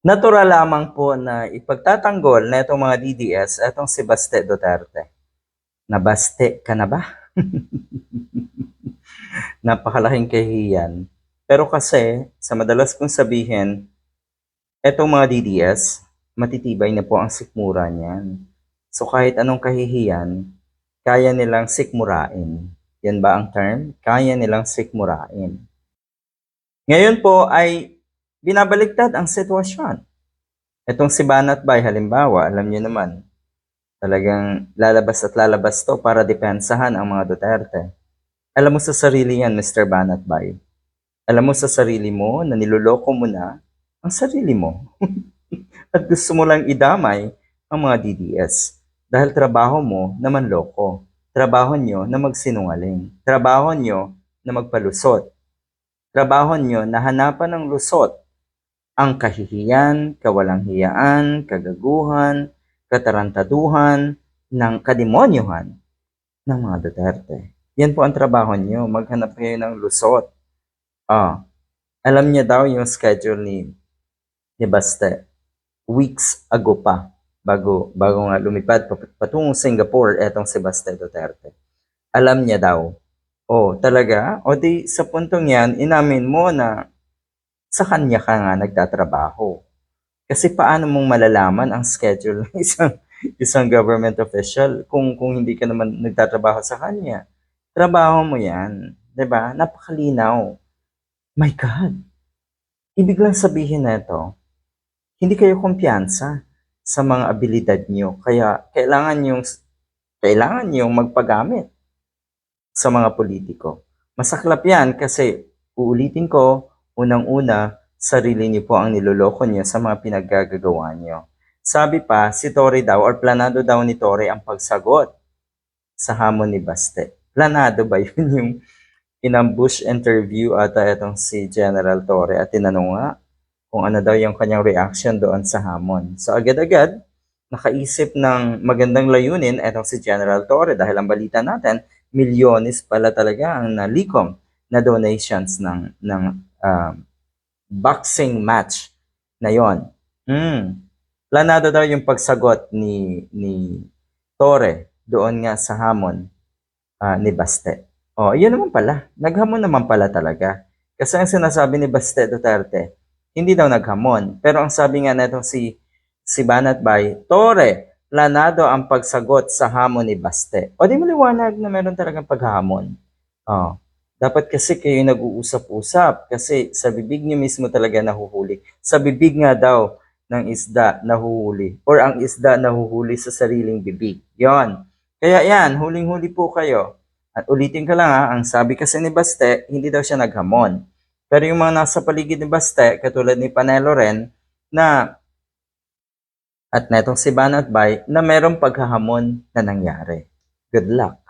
Natural lamang po na ipagtatanggol na itong mga DDS itong si Baste Duterte. Nabaste ka na ba? Napakalaking kahihiyan. Pero kasi, sa madalas kong sabihin, etong mga DDS, matitibay na po ang sikmura niyan. So kahit anong kahihiyan, kaya nilang sikmurain. Yan ba ang term? Kaya nilang sikmurain. Ngayon po ay binabaliktad ang sitwasyon. Itong si Banat Bay, halimbawa, alam niyo naman, talagang lalabas at lalabas to para depensahan ang mga Duterte. Alam mo sa sarili yan, Mr. Banat Bay. Alam mo sa sarili mo na niloloko mo na ang sarili mo. at gusto mo lang idamay ang mga DDS. Dahil trabaho mo na manloko. Trabaho nyo na magsinungaling. Trabaho nyo na magpalusot. Trabaho nyo na hanapan ng lusot ang kahihiyan, kawalang hiyaan, kagaguhan, katarantaduhan, ng kademonyohan ng mga Duterte. Yan po ang trabaho nyo, maghanap kayo ng lusot. Ah, alam niya daw yung schedule ni, ni Baste. Weeks ago pa, bago, bago nga lumipad pa- patungong Singapore, etong si Baste Duterte. Alam niya daw. Oh, talaga? O di sa puntong yan, inamin mo na sa kanya ka nga nagtatrabaho. Kasi paano mong malalaman ang schedule ng isang isang government official kung kung hindi ka naman nagtatrabaho sa kanya? Trabaho mo 'yan, 'di ba? Napakalinaw. My God. Ibig lang sabihin na ito, hindi kayo kumpiyansa sa mga abilidad niyo. Kaya kailangan yung kailangan yung magpagamit sa mga politiko. Masaklap yan kasi uulitin ko, unang-una, sarili niyo po ang niloloko niyo sa mga pinaggagawa niyo. Sabi pa, si Tory daw or planado daw ni Tory ang pagsagot sa hamon ni Baste. Planado ba yun yung inambush interview ata itong si General Torre at tinanong nga kung ano daw yung kanyang reaction doon sa hamon. So agad-agad, nakaisip ng magandang layunin itong si General Torre dahil ang balita natin, milyones pala talaga ang nalikom na donations ng ng um, boxing match na yon. Hmm. Planado daw yung pagsagot ni ni Torre doon nga sa hamon ah, ni Baste. Oh, yun naman pala. Naghamon naman pala talaga. Kasi ang sinasabi ni Baste Duterte, hindi daw naghamon. Pero ang sabi nga netong si si Banat Bay, Tore, planado ang pagsagot sa hamon ni Baste. O di maliwanag na meron talagang paghamon. Oh, dapat kasi kayo nag-uusap-usap kasi sa bibig niyo mismo talaga nahuhuli. Sa bibig nga daw ng isda nahuhuli or ang isda nahuhuli sa sariling bibig. Yon. Kaya yan, huling-huli po kayo. At ulitin ko lang ha, ang sabi kasi ni Baste, hindi daw siya naghamon. Pero yung mga nasa paligid ni Baste, katulad ni Panelo rin, na at netong si Banat Bay, na merong paghahamon na nangyari. Good luck.